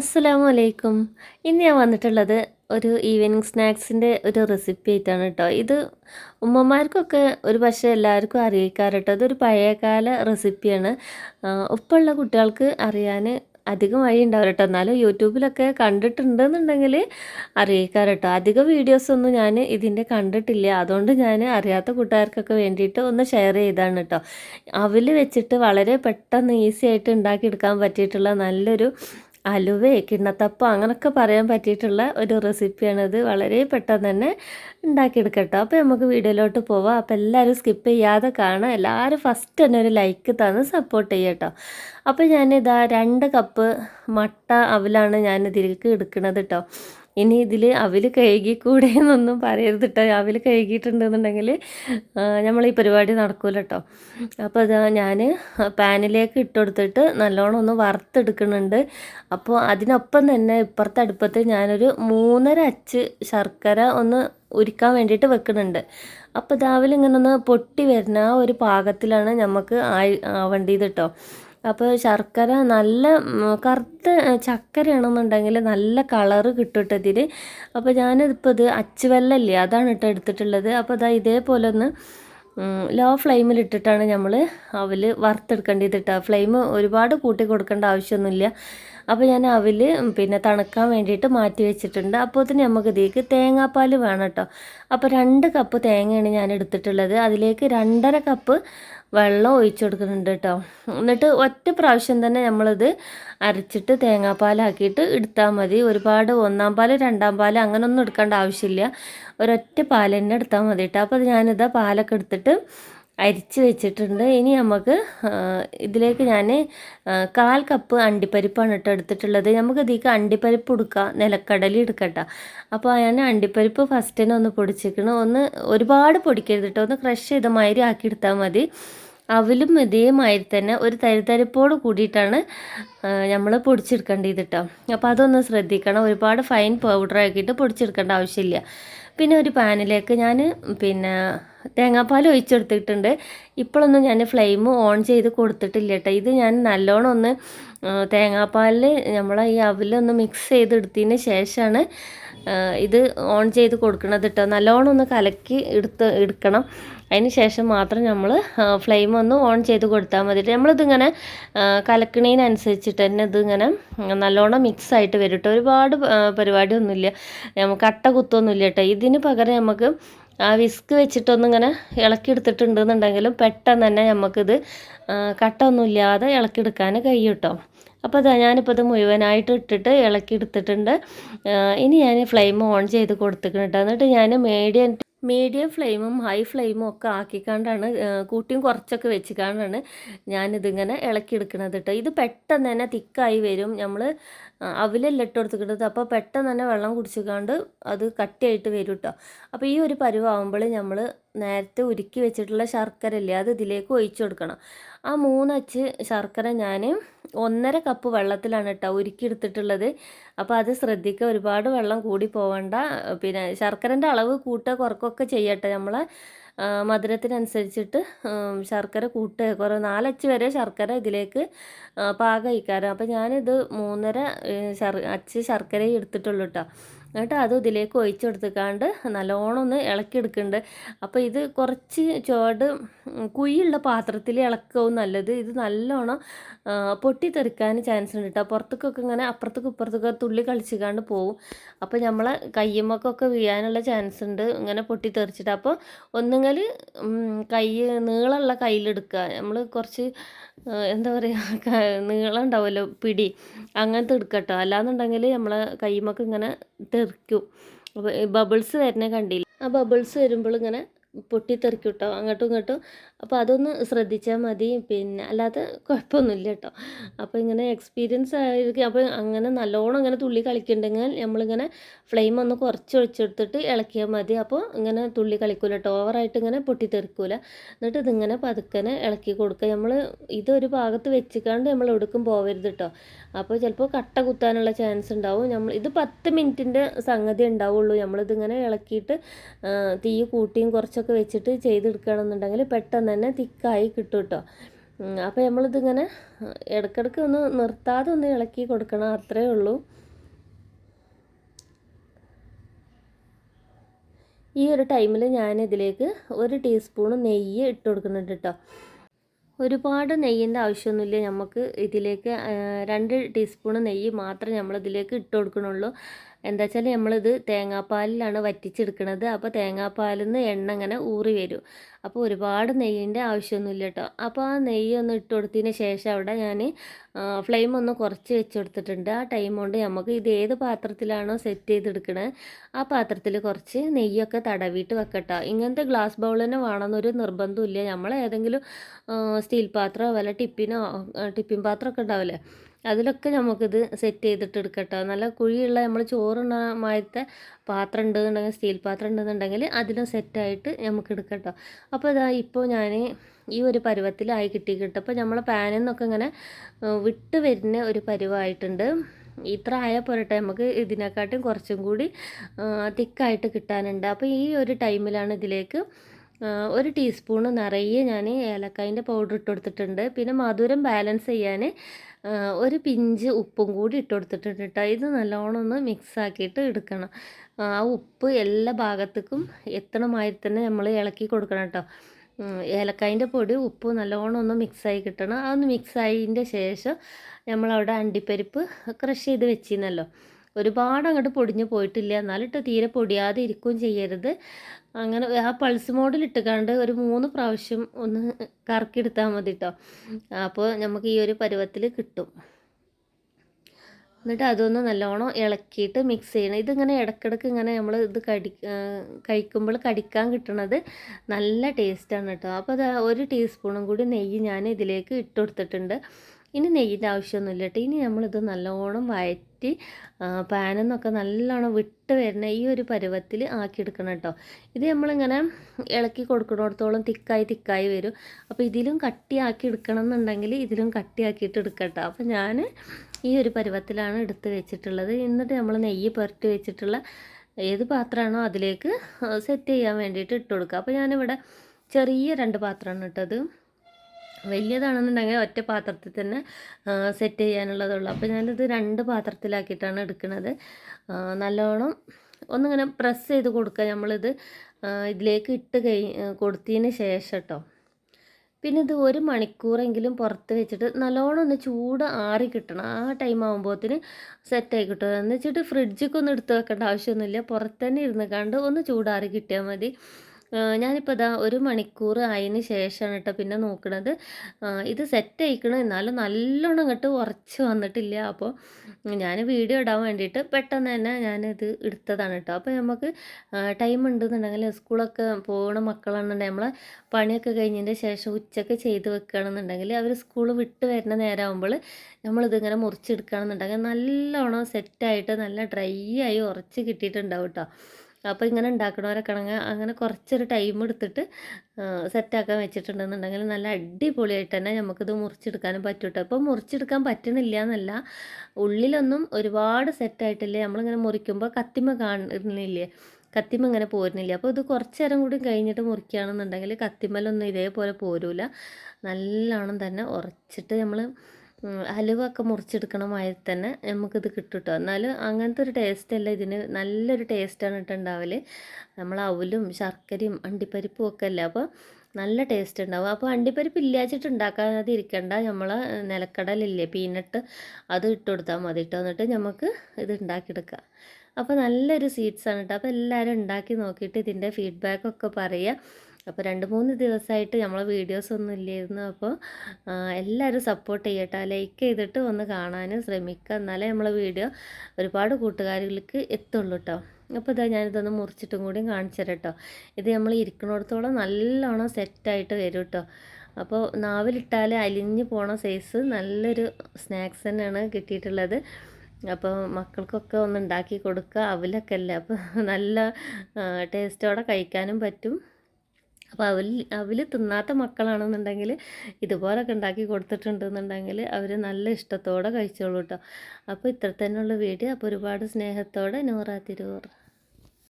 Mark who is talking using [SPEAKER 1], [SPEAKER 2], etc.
[SPEAKER 1] അസ്സലാമു അലൈക്കും ഇന്ന് ഞാൻ വന്നിട്ടുള്ളത് ഒരു ഈവനിങ് സ്നാക്സിന്റെ ഒരു റെസിപ്പി ആയിട്ടാണ് കേട്ടോ ഇത് ഉമ്മമാർക്കൊക്കെ ഒരു പക്ഷേ എല്ലാവർക്കും അറിയിക്കാറ് കേട്ടോ ഇതൊരു പഴയകാല റെസിപ്പിയാണ് ഉപ്പുള്ള കുട്ടികൾക്ക് അറിയാൻ അധികം വഴി ഉണ്ടാവില്ല കേട്ടോ എന്നാലും യൂട്യൂബിലൊക്കെ കണ്ടിട്ടുണ്ടെന്നുണ്ടെങ്കിൽ അറിയിക്കാറ് കേട്ടോ അധികം വീഡിയോസൊന്നും ഞാൻ ഇതിന്റെ കണ്ടിട്ടില്ല. അതുകൊണ്ട് ഞാൻ അറിയാത്ത കൂട്ടുകാർക്കൊക്കെ വേണ്ടിയിട്ട് ഒന്ന് ഷെയർ ചെയ്താണ് കേട്ടോ അവൽ വെച്ചിട്ട് വളരെ പെട്ടെന്ന് ഈസി ആയിട്ട് ഉണ്ടാക്കിയെടുക്കാൻ പറ്റിയിട്ടുള്ള നല്ലൊരു അലുവേ കിണ്ണത്തപ്പം അങ്ങനെയൊക്കെ പറയാൻ പറ്റിയിട്ടുള്ള ഒരു റെസിപ്പിയാണിത്. വളരെ പെട്ടെന്ന് തന്നെ ഉണ്ടാക്കിയെടുക്കട്ടോ അപ്പോൾ നമുക്ക് വീഡിയോയിലോട്ട് പോവാം. അപ്പോൾ എല്ലാവരും സ്കിപ്പ് ചെയ്യാതെ കാണാം എല്ലാവരും ഫസ്റ്റ് തന്നെ ഒരു ലൈക്ക് തന്ന് സപ്പോർട്ട് ചെയ്യട്ടോ അപ്പോൾ ഞാനിതാ രണ്ട് കപ്പ് മട്ട അവലാണ് ഞാൻ ഇതിലേക്ക് എടുക്കുന്നത് കേട്ടോ. ഇനി ഇതിൽ അവിൽ കഴുകിക്കൂടെ എന്നൊന്നും പറയരുത് കേട്ടോ അവിൽ കഴുകിയിട്ടുണ്ടെന്നുണ്ടെങ്കിൽ നമ്മൾ ഈ പരിപാടി നടക്കൂല കേട്ടോ അപ്പോൾ അത് ഞാൻ പാനിലേക്ക് ഇട്ടുകൊടുത്തിട്ട് നല്ലോണം ഒന്ന് വറുത്തെടുക്കുന്നുണ്ട്. അപ്പോൾ അതിനൊപ്പം തന്നെ ഇപ്പുറത്തെ അടുപ്പത്ത് ഞാനൊരു മൂന്നര അച്ച് ശർക്കര ഒന്ന് ഉരുക്കാൻ വേണ്ടിയിട്ട് വെക്കുന്നുണ്ട്. അപ്പോൾ രാവിലെ ഇങ്ങനെ ഒന്ന് പൊട്ടി വരുന്ന ആ ഒരു പാകത്തിലാണ് നമുക്ക് ആയി ആവേണ്ടത് കേട്ടോ അപ്പോൾ ശർക്കര നല്ല കറുത്ത ചക്കരയാണെന്നുണ്ടെങ്കിൽ നല്ല കളറ് കിട്ടും ഇതിൽ അപ്പോൾ ഞാനിപ്പോൾ ഇത് അച്ചുവെല്ലല്ലേ അതാണ് ഇട്ട് എടുത്തിട്ടുള്ളത്. അപ്പോൾ അതാ ഇതേപോലെ ഒന്ന് ലോ ഫ്ലെയിമിൽ ഇട്ടിട്ടാണ് നമ്മൾ അവൽ വറുത്തെടുക്കേണ്ടത് കേട്ടോ ഫ്ലെയിം ഒരുപാട് കൂട്ടി കൊടുക്കേണ്ട ആവശ്യമൊന്നുമില്ല. അപ്പോൾ ഞാൻ അവിൽ പിന്നെ തണുക്കാൻ വേണ്ടിയിട്ട് മാറ്റി വെച്ചിട്ടുണ്ട്. അപ്പോൾ തന്നെ നമുക്ക് ഇതിലേക്ക് തേങ്ങാപ്പാൽ വേണം കേട്ടോ അപ്പോൾ രണ്ട് കപ്പ് തേങ്ങയാണ് ഞാൻ എടുത്തിട്ടുള്ളത്. അതിലേക്ക് രണ്ടര കപ്പ് വെള്ളം ഒഴിച്ചു കൊടുക്കുന്നുണ്ട് കേട്ടോ എന്നിട്ട് ഒറ്റ പ്രാവശ്യം തന്നെ നമ്മളിത് അരച്ചിട്ട് തേങ്ങാപ്പാലാക്കിയിട്ട് എടുത്താൽ മതി. ഒരുപാട് ഒന്നാം പാൽ രണ്ടാം പാൽ അങ്ങനൊന്നും എടുക്കേണ്ട ആവശ്യമില്ല. ഒരൊറ്റ പാൽ തന്നെ എടുത്താൽ മതി കേട്ടോ അപ്പോൾ ഞാനിതാ പാലൊക്കെ എടുത്തിട്ട് അരിച്ച് വെച്ചിട്ടുണ്ട്. ഇനി നമുക്ക് ഇതിലേക്ക് ഞാൻ കാൽ കപ്പ് അണ്ടിപ്പരിപ്പാണ് കേട്ടോ എടുത്തിട്ടുള്ളത്. നമുക്ക് ഇതിലേക്ക് അണ്ടിപ്പരിപ്പ് കൊടുക്കാം നിലക്കടലി എടുക്കട്ടോ. അപ്പോൾ ഞാൻ അണ്ടിപ്പരിപ്പ് ഫസ്റ്റിനെ ഒന്ന് പൊടിച്ചിരിക്കണം ഒന്ന് ഒരുപാട് പൊടിക്കരുത് കേട്ടോ. ഒന്ന് ക്രഷ് ചെയ്ത മാതിരി ആക്കി എടുത്താൽ മതി. അവലും ഇതേമാതിരി തന്നെ ഒരു തരിതരിപ്പോട് കൂടിയിട്ടാണ് നമ്മൾ പൊടിച്ചെടുക്കേണ്ടത് കേട്ടോ. അപ്പോൾ അതൊന്ന് ശ്രദ്ധിക്കണം. ഒരുപാട് ഫൈൻ പൗഡർ ആക്കിയിട്ട് പൊടിച്ചെടുക്കേണ്ട ആവശ്യമില്ല. പിന്നെ ഒരു പാനിലേക്ക് ഞാൻ പിന്നെ തേങ്ങാപ്പാൽ ഒഴിച്ചെടുത്തിട്ടുണ്ട്. ഇപ്പോഴൊന്നും ഞാൻ ഫ്ലെയിം ഓൺ ചെയ്ത് കൊടുത്തിട്ടില്ല കേട്ടോ ഇത് ഞാൻ നല്ലോണം ഒന്ന് തേങ്ങാപ്പാലിൽ നമ്മളെ ഈ അവലൊന്ന് മിക്സ് ചെയ്തെടുത്തതിന് ശേഷമാണ് ഇത് ഓൺ ചെയ്ത് കൊടുക്കണത് കേട്ടോ നല്ലോണം ഒന്ന് കലക്കി എടുത്ത് എടുക്കണം. അതിന് ശേഷം മാത്രം നമ്മൾ ഫ്ലെയിം ഒന്ന് ഓൺ ചെയ്ത് കൊടുത്താൽ മതി നമ്മളിതിങ്ങനെ കലക്കണേനനുസരിച്ചിട്ട് തന്നെ ഇതിങ്ങനെ നല്ലോണം മിക്സ് ആയിട്ട് വരും കേട്ടോ ഒരുപാട് പരിപാടിയൊന്നുമില്ല. നമുക്ക് അട്ട കുത്തൊന്നുമില്ല കേട്ടോ ഇതിന് പകരം നമുക്ക് ആ വിസ്ക് വെച്ചിട്ടൊന്നിങ്ങനെ ഇളക്കിയെടുത്തിട്ടുണ്ടെന്നുണ്ടെങ്കിലും പെട്ടെന്ന് തന്നെ നമുക്കിത് കട്ട ഒന്നുമില്ലാതെ ഇളക്കിയെടുക്കാൻ കഴിയും കേട്ടോ അപ്പോൾ അതാ ഞാനിപ്പോൾ ഇത് മുഴുവനായിട്ട് ഇട്ടിട്ട് ഇളക്കി എടുത്തിട്ടുണ്ട് ഇനി ഞാൻ ഫ്ലെയിം ഓൺ ചെയ്ത് കൊടുത്തിട്ടുണ്ട് എന്നിട്ട് ഞാൻ മീഡിയം മീഡിയം ഫ്ലെയിമും ഹൈ ഫ്ലെയിമും ഒക്കെ ആക്കിക്കാണ്ടാണ് കൂട്ടിയും കുറച്ചൊക്കെ വെച്ചിക്കാണ്ടാണ് ഞാനിതിങ്ങനെ ഇളക്കിയെടുക്കുന്നത് കേട്ടോ ഇത് പെട്ടെന്ന് തന്നെ തിക്കായി വരും. നമ്മൾ അവിലല്ല ഇട്ട് കൊടുത്തിട്ടത് അപ്പോൾ പെട്ടെന്ന് തന്നെ വെള്ളം കുടിച്ചിക്കാണ്ട് അത് കട്ടിയായിട്ട് വരും കേട്ടോ അപ്പോൾ ഈ ഒരു പരുവാകുമ്പോൾ നമ്മൾ നേരത്തെ ഉരുക്കി വെച്ചിട്ടുള്ള ശർക്കര ഇല്ലേ അത് ഇതിലേക്ക് ഒഴിച്ചു കൊടുക്കണം. ആ മൂന്നച്ച് ശർക്കര ഞാൻ ഒന്നര കപ്പ് വെള്ളത്തിലാണ് കേട്ടോ ഉരുക്കി എടുത്തിട്ടുള്ളത്. അപ്പോൾ അത് ശ്രദ്ധിക്കുക ഒരുപാട് വെള്ളം കൂടി പോവണ്ട. പിന്നെ ശർക്കരന്റെ അളവ് കൂട്ടുക കുറക്കൊക്കെ ചെയ്യട്ടെ നമ്മളെ. മധുരത്തിനനുസരിച്ചിട്ട് ശർക്കര കൂട്ടുക. കുറേ നാലച്ച് വരെ ശർക്കര ഇതിലേക്ക് പാകം ഇക്കാരം അപ്പോൾ ഞാനിത് മൂന്നര ശർ അച്ച് ശർക്കരയും എടുത്തിട്ടുള്ളൂ കേട്ടോ എന്നിട്ട് അത് ഇതിലേക്ക് ഒഴിച്ചെടുത്തുക്കാണ്ട് നല്ലോണം ഒന്ന് ഇളക്കിയെടുക്കുന്നുണ്ട് അപ്പോൾ ഇത് കുറച്ച് ചുവട് കുഴിയുള്ള പാത്രത്തിൽ ഇളക്കവും നല്ലത്. ഇത് നല്ലോണം പൊട്ടിത്തെറിക്കാൻ ചാൻസ് ഉണ്ട് കേട്ടോ പുറത്തേക്കൊക്കെ ഇങ്ങനെ അപ്പുറത്തേക്ക് ഇപ്പുറത്തേക്കും തുള്ളി കളിച്ചിക്കാണ്ട് പോവും. അപ്പോൾ നമ്മളെ കയ്യുമ്മക്കൊക്കെ വീഴാനുള്ള ചാൻസ് ഉണ്ട് ഇങ്ങനെ പൊട്ടിത്തെറിച്ചിട്ട്. അപ്പോൾ ഒന്നുകിൽ കൈ നീളമുള്ള കയ്യിലെടുക്കുക നമ്മൾ കുറച്ച് എന്താ പറയുക നീളം ഉണ്ടാവുമല്ലോ പിടി. അങ്ങനത്തെ എടുക്കട്ടോ. അല്ലാന്നുണ്ടെങ്കിൽ നമ്മളെ കൈമൊക്കെ ഇങ്ങനെ തെറിക്കും ബബിൾസ് വരുന്ന കണ്ടില്ല? ആ ബബിൾസ് വരുമ്പോൾ ഇങ്ങനെ പൊട്ടിത്തെറിക്കും കേട്ടോ അങ്ങോട്ടും ഇങ്ങോട്ടും. അപ്പോൾ അതൊന്ന് ശ്രദ്ധിച്ചാൽ മതി. പിന്നെ അല്ലാതെ കുഴപ്പമൊന്നുമില്ല കേട്ടോ അപ്പോൾ ഇങ്ങനെ എക്സ്പീരിയൻസ് ആയിരിക്കും. അപ്പോൾ അങ്ങനെ നല്ലോണം അങ്ങനെ തുള്ളി കളിക്കുന്നുണ്ടെങ്കിൽ നമ്മളിങ്ങനെ ഫ്ലെയിം ഒന്ന് കുറച്ച് ഒഴിച്ചെടുത്തിട്ട് ഇളക്കിയാൽ മതി. അപ്പോൾ ഇങ്ങനെ തുള്ളി കളിക്കൂല കേട്ടോ ഓവറായിട്ട് ഇങ്ങനെ പൊട്ടിത്തെറിക്കൂല. എന്നിട്ട് ഇതിങ്ങനെ പതുക്കനെ ഇളക്കി കൊടുക്കുക. നമ്മൾ ഇതൊരു ഭാഗത്ത് വെച്ചിക്കാണ്ട് നമ്മൾ എടുക്കും പോവരുത് കേട്ടോ അപ്പോൾ ചിലപ്പോൾ കട്ട കുത്താനുള്ള ചാൻസ് ഉണ്ടാവും. നമ്മൾ ഇത് പത്ത് മിനിറ്റിന്റെ സംഗതി ഉണ്ടാവുള്ളൂ. നമ്മളിതിങ്ങനെ ഇളക്കിയിട്ട് തീ കൂട്ടിയും കുറച്ചൊക്കെ വെച്ചിട്ട് ചെയ്തെടുക്കുകയാണെന്നുണ്ടെങ്കിൽ പെട്ടെന്ന് തന്നെ തിക്കായി കിട്ടും കേട്ടോ അപ്പോൾ നമ്മളിതിങ്ങനെ ഇടയ്ക്കിടയ്ക്ക് ഒന്ന് നിർത്താതെ ഒന്ന് ഇളക്കി കൊടുക്കണം അത്രേ ഉള്ളൂ. ഈ ഒരു ടൈമിൽ ഞാൻ ഇതിലേക്ക് ഒരു ടീസ്പൂൺ നെയ്യ് ഇട്ട് കൊടുക്കുന്നുണ്ട് കേട്ടോ ഒരുപാട് നെയ്യിന്റെ ആവശ്യമൊന്നുമില്ല. നമുക്ക് ഇതിലേക്ക് രണ്ട് ടീസ്പൂൺ നെയ്യ് മാത്രമേ നമ്മളിതിലേക്ക് ഇട്ട് കൊടുക്കണുള്ളൂ എന്താ വെച്ചാൽ നമ്മളിത് തേങ്ങാപ്പാലിലാണ് വറ്റിച്ചെടുക്കുന്നത് അപ്പോൾ തേങ്ങാപ്പാലിൽ നിന്ന് എണ്ണ അങ്ങനെ ഊറി വരും. അപ്പോൾ ഒരുപാട് നെയ്യിന്റെ ആവശ്യമൊന്നുമില്ല കേട്ടോ അപ്പോൾ ആ നെയ്യ് ഒന്ന് ഇട്ട് കൊടുത്തതിന് ശേഷം അവിടെ ഞാൻ ഫ്ലെയിം ഒന്ന് കുറച്ച് വെച്ച് കൊടുത്തിട്ടുണ്ട്. ആ ടൈം കൊണ്ട് നമുക്ക് ഇത് ഏത് പാത്രത്തിലാണോ സെറ്റ് ചെയ്തെടുക്കണത് ആ പാത്രത്തിൽ കുറച്ച് നെയ്യൊക്കെ തടവിയിട്ട് വെക്കട്ടോ. ഇങ്ങനത്തെ ഗ്ലാസ് ബൗൾ തന്നെ വേണമെന്നൊരു നിർബന്ധമില്ല നമ്മൾ ഏതെങ്കിലും സ്റ്റീൽ പാത്രമോ വല്ല ടിപ്പിനോ ടിപ്പിൻ പാത്രമൊക്കെ ഉണ്ടാവില്ലേ? അതിലൊക്കെ നമുക്കിത് സെറ്റ് ചെയ്തിട്ട് എടുക്കട്ടോ. നല്ല കുഴിയുള്ള നമ്മൾ ചോറുണ്ണ മാറ്റത്തെ പാത്രം ഉണ്ടെന്നുണ്ടെങ്കിൽ സ്റ്റീൽ പാത്രം ഉണ്ടെന്നുണ്ടെങ്കിൽ അതിലും സെറ്റായിട്ട് നമുക്ക് എടുക്കട്ടോ. അപ്പോൾ ഇതാ ഇപ്പോൾ ഞാൻ ഈ ഒരു പരുവത്തിലായി കിട്ടി കിട്ടും നമ്മളെ പാനിൽ നിന്നൊക്കെ ഇങ്ങനെ വിട്ട് വരുന്ന ഒരു പരുവായിട്ടുണ്ട്. ഇത്ര ആയാൽ പോരട്ടെ. നമുക്ക് ഇതിനെക്കാട്ടും കുറച്ചും കൂടി തിക്കായിട്ട് കിട്ടാനുണ്ട്. അപ്പോൾ ഈ ഒരു ടൈമിലാണ് ഇതിലേക്ക് ഒരു ടീസ്പൂണ് നിറയെ ഞാൻ ഏലക്കായന്റെ പൗഡർ ഇട്ട് കൊടുത്തിട്ടുണ്ട്. പിന്നെ മധുരം ബാലൻസ് ചെയ്യാൻ ഒരു പിഞ്ച് ഉപ്പും കൂടി ഇട്ട് കൊടുത്തിട്ടുണ്ട് കേട്ടോ ഇത് നല്ലോണം ഒന്ന് മിക്സ് ആക്കിയിട്ട് എടുക്കണം. ആ ഉപ്പ് എല്ലാ ഭാഗത്തേക്കും എത്തണമായി തന്നെ നമ്മൾ ഇളക്കി കൊടുക്കണം കേട്ടോ ഏലക്കായന്റെ പൊടി ഉപ്പ് നല്ലോണം ഒന്ന് മിക്സായി കിട്ടണം. അതൊന്ന് മിക്സായതിന്റെ ശേഷം നമ്മളവിടെ അണ്ടിപ്പരിപ്പ് ക്രഷ് ചെയ്ത് വെച്ചിരുന്നല്ലോ. ഒരുപാട് അങ്ങോട്ട് പൊടിഞ്ഞു പോയിട്ടില്ല. എന്നാലിട്ട് തീരെ പൊടിയാതെ ഇരിക്കുകയും ചെയ്യരുത്. അങ്ങനെ ആ പൾസ് മോഡിൽ ഇട്ടുകാണ്ട് ഒരു മൂന്ന് പ്രാവശ്യം ഒന്ന് കറക്കിയെടുത്താൽ മതി കേട്ടോ അപ്പോൾ നമുക്ക് ഈ ഒരു പരുവത്തിൽ കിട്ടും. എന്നിട്ട് അതൊന്ന് നല്ലോണം ഇളക്കിയിട്ട് മിക്സ് ചെയ്യണം. ഇതിങ്ങനെ ഇടക്കിടക്ക് ഇങ്ങനെ നമ്മൾ ഇത് കടി കഴിക്കുമ്പോൾ കടിക്കാൻ കിട്ടണത് നല്ല ടേസ്റ്റാണ് കേട്ടോ അപ്പോൾ അത് ഒരു ടീസ്പൂണും കൂടി നെയ്യ് ഞാൻ ഇതിലേക്ക് ഇട്ട് കൊടുത്തിട്ടുണ്ട്. ഇനി നെയ്യിന്റെ ആവശ്യമൊന്നുമില്ല കേട്ടോ. ഇനി നമ്മളിത് നല്ലോണം വയറ്റി പാനിൽ നിന്നൊക്കെ നല്ലോണം വിട്ട് വരുന്ന ഈ ഒരു പരുവത്തിൽ ആക്കിയെടുക്കണം കേട്ടോ. ഇത് നമ്മളിങ്ങനെ ഇളക്കി കൊടുക്കുന്നിടത്തോളം തിക്കായി തിക്കായി വരും. അപ്പോൾ ഇതിലും കട്ടിയാക്കി എടുക്കണം എന്നുണ്ടെങ്കിൽ ഇതിലും കട്ടിയാക്കിയിട്ട് എടുക്കട്ടോ അപ്പോൾ ഞാൻ ഈ ഒരു പരുവത്തിലാണ് എടുത്ത് വെച്ചിട്ടുള്ളത്. എന്നിട്ട് നമ്മൾ നെയ്യ് പുരട്ടി വെച്ചിട്ടുള്ള ഏത് പാത്രമാണോ അതിലേക്ക് സെറ്റ് ചെയ്യാൻ വേണ്ടിയിട്ട് ഇട്ട് കൊടുക്കുക. അപ്പോൾ ഞാനിവിടെ ചെറിയ രണ്ട് പാത്രമാണ് ഇട്ടത്. വലിയതാണെന്നുണ്ടെങ്കിൽ ഒറ്റ പാത്രത്തിൽ തന്നെ സെറ്റ് ചെയ്യാനുള്ളതുള്ളൂ. അപ്പോൾ ഞാനിത് രണ്ട് പാത്രത്തിലാക്കിയിട്ടാണ് എടുക്കുന്നത്. നല്ലോണം ഒന്നിങ്ങനെ പ്രസ് ചെയ്ത് കൊടുക്കുക. നമ്മളിത് ഇതിലേക്ക് ഇട്ട് കഴി കൊടുത്തതിന് ശേഷം കേട്ടോ പിന്നെ ഇത് ഒരു മണിക്കൂറെങ്കിലും പുറത്ത് വെച്ചിട്ട് നല്ലോണം ഒന്ന് ചൂട് ആറി കിട്ടണം. ആ ടൈം ആകുമ്പോഴത്തിന് സെറ്റായി കിട്ടും. എന്ന് വെച്ചിട്ട് ഫ്രിഡ്ജിക്കൊന്നും എടുത്ത് വെക്കേണ്ട ആവശ്യമൊന്നുമില്ല. പുറത്ത് തന്നെ ഇരുന്ന് കണ്ട് ഒന്ന് ചൂടാറി കിട്ടിയാൽ മതി. ഞാനിപ്പോൾ ഇതാ ഒരു മണിക്കൂർ ആയതിന് ശേഷമാണ് കേട്ടോ പിന്നെ നോക്കണത്. ഇത് സെറ്റ് ആയിക്കണം. എന്നാലും നല്ലോണം ഇങ്ങോട്ട് ഉറച്ച് വന്നിട്ടില്ല. അപ്പോൾ ഞാൻ വീഡിയോ ഇടാൻ വേണ്ടിയിട്ട് പെട്ടെന്ന് തന്നെ ഞാനിത് എടുത്തതാണ് കേട്ടോ അപ്പോൾ നമുക്ക് ടൈം ഉണ്ടെന്നുണ്ടെങ്കിൽ സ്കൂളൊക്കെ പോകുന്ന മക്കളാണെന്നുണ്ടെങ്കിൽ നമ്മളെ പണിയൊക്കെ കഴിഞ്ഞതിന്റെ ശേഷം ഉച്ചയ്ക്ക് ചെയ്ത് വെക്കുകയാണെന്നുണ്ടെങ്കിൽ അവർ സ്കൂൾ വിട്ട് വരുന്ന നേരമാകുമ്പോൾ നമ്മളിതിങ്ങനെ മുറിച്ചെടുക്കുകയാണെന്നുണ്ടെങ്കിൽ നല്ലോണം സെറ്റായിട്ട് നല്ല ഡ്രൈ ആയി ഉറച്ച് കിട്ടിയിട്ടുണ്ടാവും കേട്ടോ അപ്പോൾ ഇങ്ങനെ ഉണ്ടാക്കണവരൊക്കെ അങ്ങനെ കുറച്ചൊരു ടൈം എടുത്തിട്ട് സെറ്റാക്കാൻ വെച്ചിട്ടുണ്ടെന്നുണ്ടെങ്കിൽ നല്ല അടിപൊളിയായിട്ട് തന്നെ നമുക്കിത് മുറിച്ചെടുക്കാനും പറ്റൂട്ടോ. അപ്പോൾ മുറിച്ചെടുക്കാൻ പറ്റണില്ല എന്നല്ല ഉള്ളിലൊന്നും ഒരുപാട് സെറ്റായിട്ടില്ലേ നമ്മളിങ്ങനെ മുറിക്കുമ്പോൾ കത്തിമ കാണുന്നില്ലേ? കത്തിമ ഇങ്ങനെ പോരുന്നില്ല? അപ്പോൾ ഇത് കുറച്ച് നേരം കൂടി കഴിഞ്ഞിട്ട് മുറിക്കുകയാണെന്നുണ്ടെങ്കിൽ കത്തിമലൊന്നും ഇതേപോലെ പോരൂല. നല്ലോണം തന്നെ ഉറച്ചിട്ട് നമ്മൾ ഹലുവ ഒക്കെ മുറിച്ചെടുക്കണ മാതിരി തന്നെ നമുക്കിത് കിട്ടും കേട്ടോ എന്നാലും അങ്ങനത്തെ ഒരു ടേസ്റ്റ് അല്ല ഇതിന്. നല്ലൊരു ടേസ്റ്റാണ് ഇട്ടുണ്ടാവൽ നമ്മൾ അവലും ശർക്കരയും അണ്ടിപ്പരിപ്പും ഒക്കെ അല്ലേ? അപ്പോൾ നല്ല ടേസ്റ്റ് ഉണ്ടാവും. അപ്പോൾ അണ്ടിപ്പരിപ്പ് ഇല്ലാച്ചിട്ട് ഉണ്ടാക്കാതെ ഇരിക്കണ്ട നമ്മൾ നിലക്കടലില്ലേ പീനട്ട് അത് ഇട്ട് കൊടുത്താൽ മതി ഇട്ട് വന്നിട്ട് നമുക്ക് ഇത് ഉണ്ടാക്കിയെടുക്കാം. അപ്പോൾ നല്ലൊരു സ്വീറ്റ്സാണ് കേട്ടോ അപ്പോൾ എല്ലാവരും ഉണ്ടാക്കി നോക്കിയിട്ട് ഇതിന്റെ ഫീഡ്ബാക്കൊക്കെ പറയുക. അപ്പോൾ രണ്ട് മൂന്ന് ദിവസമായിട്ട് നമ്മളെ വീഡിയോസ് ഒന്നും ഇല്ലായിരുന്നു. അപ്പോൾ എല്ലാവരും സപ്പോർട്ട് ചെയ്യട്ടെ ലൈക്ക് ചെയ്തിട്ട് ഒന്ന് കാണാനും ശ്രമിക്കുക. എന്നാലേ നമ്മളെ വീഡിയോ ഒരുപാട് കൂട്ടുകാരികൾക്ക് എത്തുള്ളൂ കേട്ടോ അപ്പോൾ ഇതാ ഞാനിതൊന്ന് മുറിച്ചിട്ടും കൂടി കാണിച്ചു തരാം കേട്ടോ ഇത് നമ്മൾ ഇരിക്കുന്നിടത്തോളം നല്ലോണം സെറ്റായിട്ട് വരും കേട്ടോ അപ്പോൾ നാവിലിട്ടാൽ അലിഞ്ഞു പോണ സൈസ് നല്ലൊരു സ്നാക്സ് തന്നെയാണ് കിട്ടിയിട്ടുള്ളത്. അപ്പോൾ മക്കൾക്കൊക്കെ ഒന്ന് ഉണ്ടാക്കി കൊടുക്കുക. അവലൊക്കെ അല്ലേ? അപ്പോൾ നല്ല ടേസ്റ്റോടെ കഴിക്കാനും പറ്റും. അപ്പോൾ അവൽ അവൽ തിന്നാത്ത മക്കളാണെന്നുണ്ടെങ്കിൽ ഇതുപോലൊക്കെ ഉണ്ടാക്കി കൊടുത്തിട്ടുണ്ടെന്നുണ്ടെങ്കിൽ അവർ നല്ല ഇഷ്ടത്തോടെ കഴിച്ചോളൂ കേട്ടോ അപ്പോൾ ഇത്ര തന്നെയുള്ള വീഡിയോ. അപ്പോൾ ഒരുപാട് സ്നേഹത്തോടെ നൂറാ തിരൂർ.